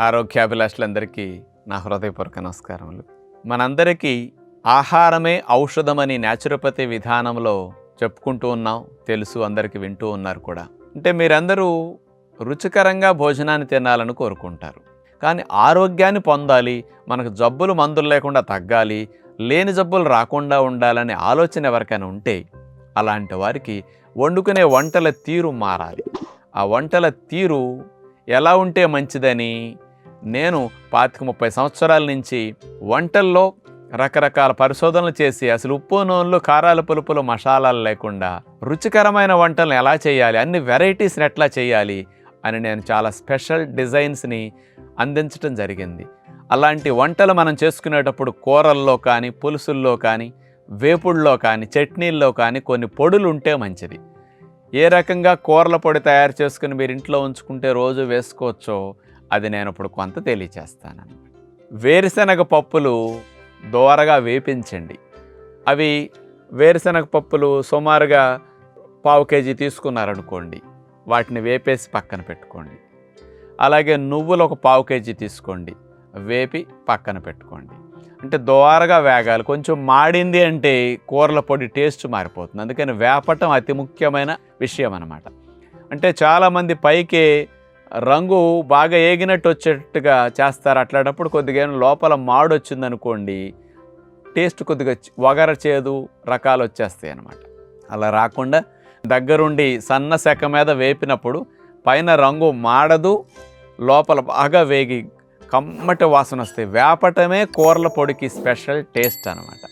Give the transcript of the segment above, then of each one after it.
ఆరోగ్యాభిలాషులందరికీ నా హృదయపూర్వక నమస్కారములు. మనందరికీ ఆహారమే ఔషధమని న్యాచురోపతి విధానంలో చెప్పుకుంటూ ఉన్నాం తెలుసు అందరికీ వింటూ ఉన్నారు కూడా. అంటే మీరందరూ రుచికరంగా భోజనాన్ని తినాలని కోరుకుంటారు. కానీ ఆరోగ్యాన్ని పొందాలి మనకు జబ్బులు మందులు లేకుండా తగ్గాలి లేని జబ్బులు రాకుండా ఉండాలనే ఆలోచన ఎవరికైనా ఉంటే అలాంటి వారికి వండుకునే వంటల తీరు మారాలి. ఆ వంటల తీరు ఎలా ఉంటే మంచిదని నేను పాతిక ముప్పై సంవత్సరాల నుంచి వంటల్లో రకరకాల పరిశోధనలు చేసి అసలు ఉప్పు నూనెలు కారాలు పులుపులు మసాలాలు లేకుండా రుచికరమైన వంటలను ఎలా చేయాలి అన్ని వెరైటీస్ని ఎట్లా చేయాలి అని నేను చాలా స్పెషల్ డిజైన్స్ని అందించడం జరిగింది. అలాంటి వంటలు మనం చేసుకునేటప్పుడు కూరల్లో కానీ పులుసుల్లో కానీ వేపుడులో కానీ చట్నీల్లో కానీ కొన్ని పొడులు ఉంటే మంచిది. ఏ రకంగా కూరల పొడి తయారు చేసుకుని మీరు ఇంట్లో ఉంచుకుంటే రోజు వేసుకోవచ్చో అది నేను ఇప్పుడు కొంత తెలియచేస్తాను వేరుశనగ పప్పులు దోరగా వేపించండి. అవి వేరుశనగ పప్పులు సుమారుగా పావు కేజీ తీసుకున్నారనుకోండి వాటిని వేపేసి పక్కన పెట్టుకోండి. అలాగే నువ్వులు ఒక పావు కేజీ తీసుకోండి వేపి పక్కన పెట్టుకోండి. అంటే దోరగా వేగాలి. కొంచెం మాడింది అంటే కూరల పొడి టేస్ట్ మారిపోతుంది. అందుకని వేపటం అతి ముఖ్యమైన విషయం అన్నమాట. అంటే చాలామంది పైకి రంగు బాగా ఏగినట్టు వచ్చేట్టుగా చేస్తారు. అట్లాంటప్పుడు కొద్దిగా లోపల మాడు వచ్చిందనుకోండి టేస్ట్ కొద్దిగా వగర చేదు రకాలు వచ్చేస్తాయి అన్నమాట. అలా రాకుండా దగ్గరుండి సన్న సెక మీద వేపినప్పుడు పైన రంగు మాడదు లోపల బాగా వేగి కమ్మటి వాసన వస్తాయి. వేపటమే కూరల పొడికి స్పెషల్ టేస్ట్ అనమాట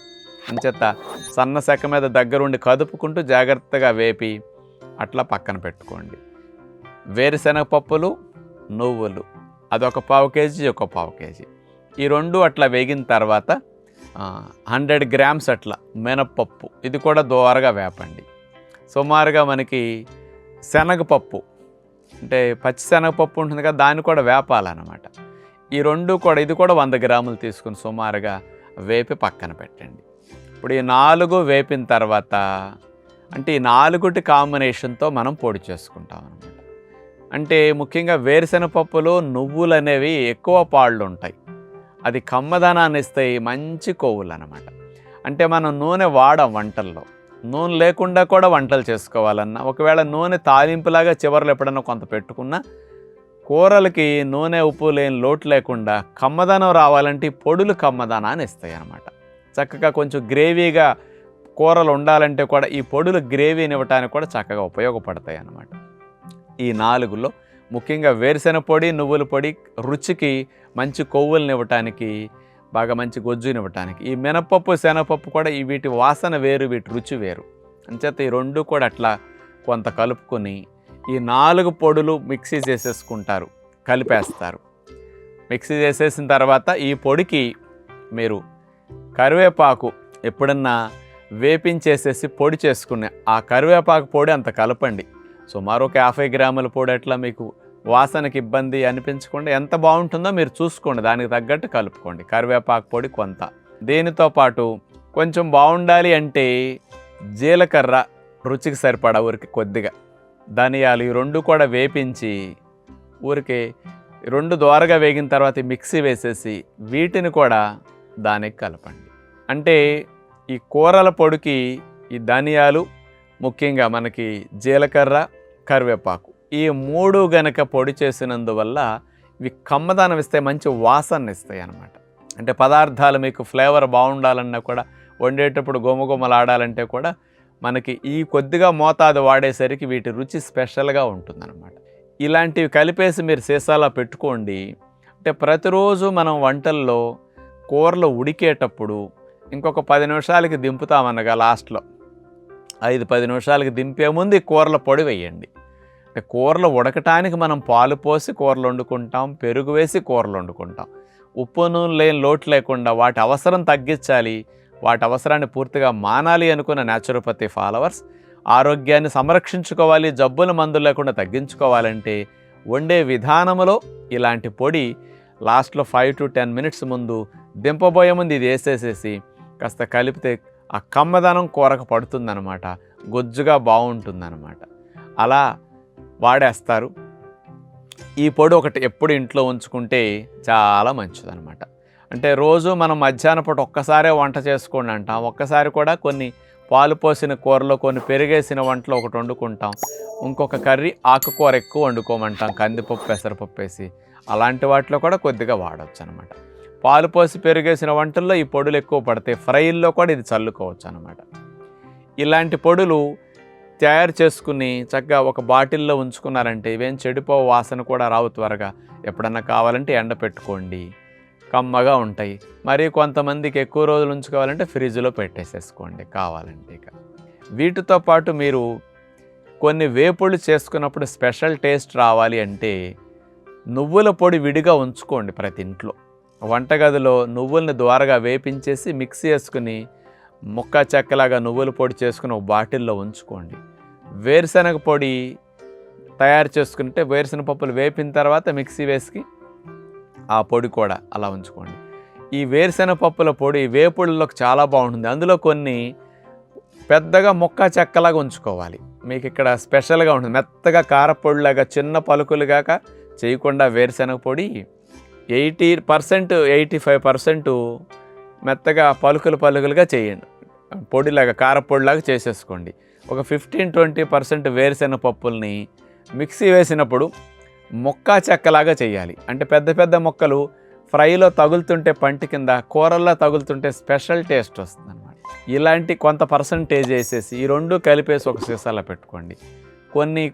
అంచేత సన్న సెక మీద దగ్గరుండి కదుపుకుంటూ జాగ్రత్తగా వేపి అట్లా పక్కన పెట్టుకోండి. వేరుశనగ పప్పులు నువ్వులు. అదొక పావు కేజీ ఒక పావు కేజీ. ఈ రెండు అట్లా వేగిన తర్వాత హండ్రెడ్ గ్రామ్స్ అట్లా మినప్పప్పు. ఇది కూడా దోరగా వేపండి. సుమారుగా మనకి శనగపప్పు అంటే పచ్చి శనగపప్పు ఉంటుంది కదా దాన్ని కూడా వేపాలన్నమాట. ఈ రెండు కూడా ఇది కూడా వంద గ్రాములు తీసుకుని సుమారుగా వేపి పక్కన పెట్టండి. ఇప్పుడు ఈ నాలుగు వేపిన తర్వాత అంటే ఈ నాలుగుటి కాంబినేషన్తో మనం పొడి చేసుకుంటాం అనమాట అంటే ముఖ్యంగా వేరుశెనపప్పులో నువ్వులు అనేవి ఎక్కువ పాళ్ళు ఉంటాయి అది కమ్మదనాన్ని ఇస్తాయి మంచి కొవ్వులు అనమాట అంటే మనం నూనె వాడం వంటల్లో. నూనె లేకుండా కూడా వంటలు చేసుకోవాలన్నా ఒకవేళ నూనె తాలింపులాగా చివరిలో ఎప్పుడన్నా కొంత పెట్టుకున్నా కూరలకి నూనె ఉప్పు లేని లోటు లేకుండా కమ్మదనం రావాలంటే పొడులు కమ్మదనాన్ని ఇస్తాయి అన్నమాట చక్కగా కొంచెం గ్రేవీగా కూరలు ఉండాలంటే కూడా ఈ పొడులు గ్రేవీని ఇవ్వడానికి కూడా చక్కగా ఉపయోగపడతాయి అన్నమాట ఈ నాలుగులో. ముఖ్యంగా వేరుశెనగ పొడి నువ్వుల పొడి రుచికి మంచి కొవ్వులను ఇవ్వటానికి బాగా మంచి గొజ్జునివ్వటానికి. ఈ మినపప్పు శనగపప్పు కూడా ఈ వీటి వాసన వేరు వీటి రుచి వేరు. అంచేత ఈ రెండు కూడా అట్లా కొంత కలుపుకొని ఈ నాలుగు పొడులు మిక్సీ చేసేసుకుంటారు కలిపేస్తారు. మిక్సీ చేసేసిన తర్వాత ఈ పొడికి మీరు కరివేపాకు ఎప్పుడన్నా వేపించేసేసి పొడి చేసుకునే ఆ కరివేపాకు పొడి అంత కలపండి. సుమారు ఒక యాభై గ్రాముల పొడి అట్లా మీకు వాసనకి ఇబ్బంది అనిపించకుండా ఎంత బాగుంటుందో మీరు చూసుకోండి. దానికి తగ్గట్టు కలుపుకోండి. కరివేపాకు పొడి కొంత. దీనితో పాటు కొంచెం బాగుండాలి అంటే జీలకర్ర రుచికి సరిపడా ఊరికి కొద్దిగా. ధనియాలు ఈ రెండు కూడా వేపించి ఊరికే రెండు దోరగా వేగిన తర్వాత మిక్సీ వేసేసి వీటిని కూడా దానికి కలపండి. అంటే ఈ కూరల పొడికి ఈ ధనియాలు ముఖ్యంగా మనకి జీలకర్ర కరివేపాకు. ఈ మూడు గనక పొడి చేసినందువల్ల ఇవి కమ్మదానం ఇస్తే మంచి వాసన ఇస్తాయి అన్నమాట. అంటే పదార్థాలు మీకు ఫ్లేవర్ బాగుండాలన్నా కూడా వండేటప్పుడు గుమగుమలాడాలంటే కూడా మనకి ఈ కొద్దిగా మోతాదు వాడేసరికి వీటి రుచి స్పెషల్గా ఉంటుందన్నమాట. ఇలాంటివి కలిపేసి మీరు సీసాలో పెట్టుకోండి. అంటే ప్రతిరోజు మనం వంటల్లో కూరలు ఉడికేటప్పుడు ఇంకొక పది నిమిషాలకి దింపుతామనగా లాస్ట్లో. ఐదు పది నిమిషాలకి దింపే ముందు కూరల పొడి వేయండి. కూరలు ఉడకటానికి మనం పాలు పోసి కూరలు వండుకుంటాం పెరుగు వేసి కూరలు వండుకుంటాం. ఉప్పు నూనె లేని లోటు లేకుండా వాటి అవసరం తగ్గించాలి వాటి అవసరాన్ని పూర్తిగా మానాలి అనుకున్న న్యాచురోపతి ఫాలోవర్స్ ఆరోగ్యాన్ని సంరక్షించుకోవాలి జబ్బుల మందులు లేకుండా తగ్గించుకోవాలంటే వండే విధానములో ఇలాంటి పొడి లాస్ట్లో ఫైవ్ టు టెన్ మినిట్స్ ముందు దింపబోయే ముందు ఇది వేసేసేసి కాస్త కలిపితే ఆ కమ్మదనం కూరకు పడుతుందన్నమాట. గొజ్జుగా బాగుంటుందన్నమాట. అలా వాడేస్తారు. ఈ పొడి ఒకటి ఎప్పుడు ఇంట్లో ఉంచుకుంటే చాలా మంచిదన్నమాట. అంటే రోజు మనం మధ్యాహ్నం పూట ఒక్కసారే వంట చేసుకోండి అంటాం. ఒక్కసారి కూడా కొన్ని పాలు పోసిన కూరలో కొన్ని పెరిగేసిన వంటలు ఒకటి వండుకుంటాం. ఇంకొక కర్రీ ఆకుకూర ఎక్కువ వండుకోమంటాం. కందిపప్పు పెసరపప్పు వేసి. అలాంటి వాటిలో కూడా కొద్దిగా వాడవచ్చు అనమాట పాలు పోసి పెరిగేసిన వంటల్లో ఈ పొడులు ఎక్కువ పడతాయి. ఫ్రైల్లో కూడా ఇది చల్లుకోవచ్చు అనమాట ఇలాంటి పొడులు తయారు చేసుకుని చక్కగా ఒక బాటిల్లో ఉంచుకున్నారంటే ఇవేం చెడిపో వాసన కూడా రావు త్వరగా. ఎప్పుడన్నా కావాలంటే ఎండ పెట్టుకోండి. కమ్మగా ఉంటాయి. మరి కొంతమందికి ఎక్కువ రోజులు ఉంచుకోవాలంటే ఫ్రిడ్జ్లో పెట్టేసేసుకోండి కావాలంటే ఇక. వీటితో పాటు మీరు కొన్ని వేపుళ్ళు చేసుకున్నప్పుడు స్పెషల్ టేస్ట్ రావాలి అంటే నువ్వుల పొడి విడిగా ఉంచుకోండి ప్రతి ఇంట్లో. వంటగదిలో నువ్వుల్ని ద్వారగా వేపించేసి మిక్సీ వేసుకుని ముక్క చెక్కలాగా నువ్వుల పొడి చేసుకుని ఒక బాటిల్లో ఉంచుకోండి. వేరుశనగ పొడి తయారు చేసుకుంటే వేరుశనగ పప్పులు వేపిన తర్వాత మిక్సీ వేసి ఆ పొడి కూడా అలా ఉంచుకోండి. ఈ వేరుశనగ పప్పుల పొడి వేపుళ్ళలోకి చాలా బాగుంటుంది. అందులో కొన్ని పెద్దగా ముక్క చెక్కలాగా ఉంచుకోవాలి. మీకు ఇక్కడ స్పెషల్గా ఉంటుంది. మెత్తగా కారపొడిలాగా చిన్న పలుకులుగాక చేయకుండా వేరుశనగ పొడి eighty percent eighty five percent మెత్తగా పలుకులు పలుకులుగా చేయండి. పొడిలాగా కారపొడిలాగా చేసేసుకోండి. ఒక ఫిఫ్టీన్ ట్వంటీ పర్సెంట్ వేరుశెనగ పప్పుల్ని మిక్సీ వేసినప్పుడు మొక్క చెక్కలాగా చేయాలి. అంటే పెద్ద పెద్ద మొక్కలు ఫ్రైలో తగులుతుంటే పంటి కింద కూరల్లో తగులుతుంటే స్పెషల్ టేస్ట్ వస్తుంది అనమాట ఇలాంటి కొంత పర్సంటేజ్ వేసేసి ఈ రెండు కలిపేసి ఒక సీసాలో పెట్టుకోండి. కొన్ని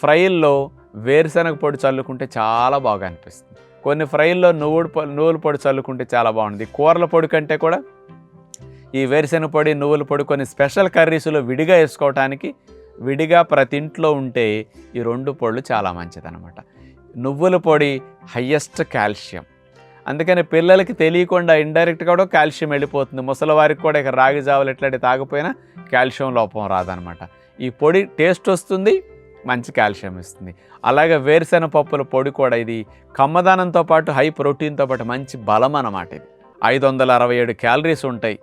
ఫ్రైల్లో వేరుశనగ పొడి చల్లుకుంటే చాలా బాగా అనిపిస్తుంది. కొన్ని ఫ్రైల్లో నువ్వుడు పొ నువ్వుల పొడి చల్లుకుంటే చాలా బాగుంది కూరల పొడి కంటే కూడా ఈ వేరుశెనగ పొడి నువ్వుల పొడి కొన్ని స్పెషల్ కర్రీస్లో విడిగా వేసుకోవటానికి విడిగా ప్రతి ఇంట్లో ఉంటే ఈ రెండు పొడులు చాలా మంచిదన్నమాట. నువ్వుల పొడి హయ్యెస్ట్ కాల్షియం. అందుకని పిల్లలకి తెలియకుండా ఇండైరెక్ట్గా కూడా కాల్షియం వెళ్ళిపోతుంది. ముసలివారికి కూడా ఇక రాగి జావులు ఎట్లాంటి తాగిపోయినా కాల్షియం లోపం రాదనమాట ఈ పొడి టేస్ట్ వస్తుంది మంచి కాల్షియం ఇస్తుంది. అలాగే వేరుశెనగ పప్పుల పొడి కూడా ఇది కమ్మదానంతో పాటు హై ప్రోటీన్తో పాటు మంచి బలం అన్నమాట ఇది. ఐదు వందల అరవై ఏడు క్యాలరీస్ ఉంటాయి.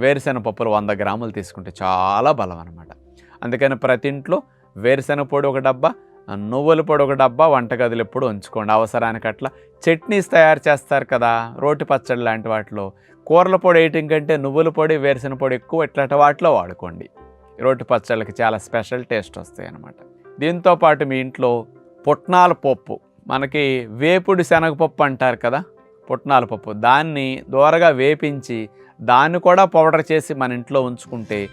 వేరుశెనగ పప్పులు వంద గ్రాములు తీసుకుంటే చాలా బలం అనమాట అందుకని ప్రతి ఇంట్లో వేరుశెనగ పొడి ఒక డబ్బా నువ్వుల పొడి ఒక డబ్బా వంటగదిలో ఎప్పుడు ఉంచుకోండి. అవసరానికి అట్లా చట్నీస్ తయారు చేస్తారు కదా రోటి పచ్చడి లాంటి వాటిలో. కూరల పొడి వేయటం కంటే నువ్వుల పొడి వేరుశెనగ పొడి ఎక్కువ ఇట్లాంటి వాటిలో వాడుకోండి. రోటి పచ్చళ్ళకి చాలా స్పెషల్ టేస్ట్ వస్తాయి అన్నమాట. దీంతో పాటు మీ ఇంట్లో పుట్నాల పప్పు మనకి వేపుడు శనగపప్పు అంటారు కదా పుట్నాల పప్పు. దాన్ని దూరగా వేపించి దాన్ని కూడా పౌడర్ చేసి మన ఇంట్లో ఉంచుకుంటే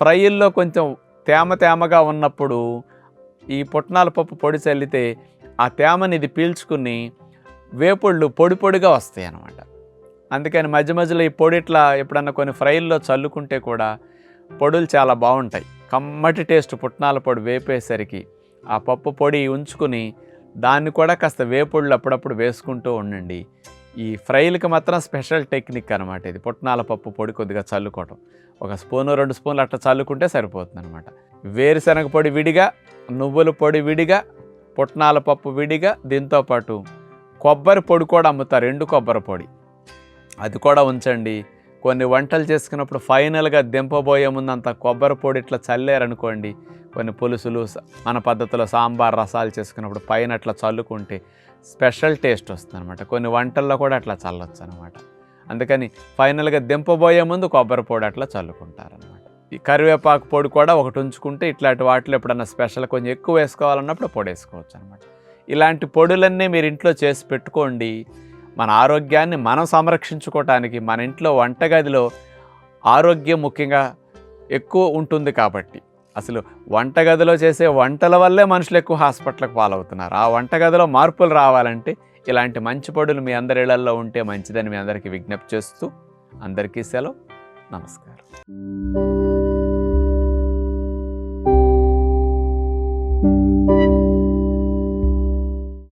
ఫ్రైల్లో కొంచెం తేమ తేమగా ఉన్నప్పుడు ఈ పుట్నాల పప్పు పొడి చల్లితే ఆ తేమని ఇది పీల్చుకుని వేపుళ్ళు పొడి పొడిగా వస్తాయి అన్నమాట. అందుకని మధ్య మధ్యలో ఈ పొడి ఇట్లా ఎప్పుడన్నా కొన్ని ఫ్రైల్లో చల్లుకుంటే కూడా పొడులు చాలా బాగుంటాయి. కమ్మటి టేస్ట్ పుట్నాల పొడి వేపేసరికి ఆ పప్పు పొడి ఉంచుకుని దాన్ని కూడా కాస్త వేపుళ్ళు అప్పుడప్పుడు వేసుకుంటూ ఉండండి. ఈ ఫ్రైలకి మాత్రం స్పెషల్ టెక్నిక్ అనమాట ఇది. పుట్నాల పప్పు పొడి కొద్దిగా చల్లుకోవటం. ఒక స్పూను రెండు స్పూన్లు అట్లా చల్లుకుంటే సరిపోతుంది అనమాట వేరుశనగ పొడి విడిగా నువ్వుల పొడి విడిగా పుట్నాల పప్పు విడిగా దీంతోపాటు కొబ్బరి పొడి కూడా అమ్ముతారు ఎండు కొబ్బరి పొడి. అది కూడా ఉంచండి. కొన్ని వంటలు చేసుకున్నప్పుడు ఫైనల్గా దింపబోయే ముందు అంత కొబ్బరి పొడి ఇట్లా చల్లారనుకోండి కొన్ని పులుసులు మన పద్ధతిలో సాంబార్ రసాలు చేసుకున్నప్పుడు పైన అట్లా చల్లుకుంటే స్పెషల్ టేస్ట్ వస్తుంది అనమాట కొన్ని వంటల్లో కూడా అట్లా చల్లొచ్చు అనమాట అందుకని ఫైనల్గా దింపబోయే ముందు కొబ్బరి పొడి అట్లా చల్లుకుంటారనమాట ఈ కరివేపాకు పొడి కూడా ఒకటి ఉంచుకుంటే ఇట్లాంటి వాటిలో ఎప్పుడన్నా స్పెషల్ కొంచెం ఎక్కువ వేసుకోవాలన్నప్పుడు పొడి వేసుకోవచ్చు అనమాట ఇలాంటి పొడులన్నీ మీరు ఇంట్లో చేసి పెట్టుకోండి. మన ఆరోగ్యాన్ని మనం సంరక్షించుకోవటానికి మన ఇంట్లో వంటగదిలో ఆరోగ్యం ముఖ్యంగా ఎక్కువ ఉంటుంది కాబట్టి అసలు వంటగదిలో చేసే వంటల వల్లే మనుషులు ఎక్కువ హాస్పిటల్కి పాలవుతున్నారు. ఆ వంటగదిలో మార్పులు రావాలంటే ఇలాంటి మంచి పొడులు మీ అందరి ఇళ్ళలో ఉంటే మంచిదని మీ అందరికీ విజ్ఞప్తి చేస్తూ అందరికీ సెలవు. నమస్కారం.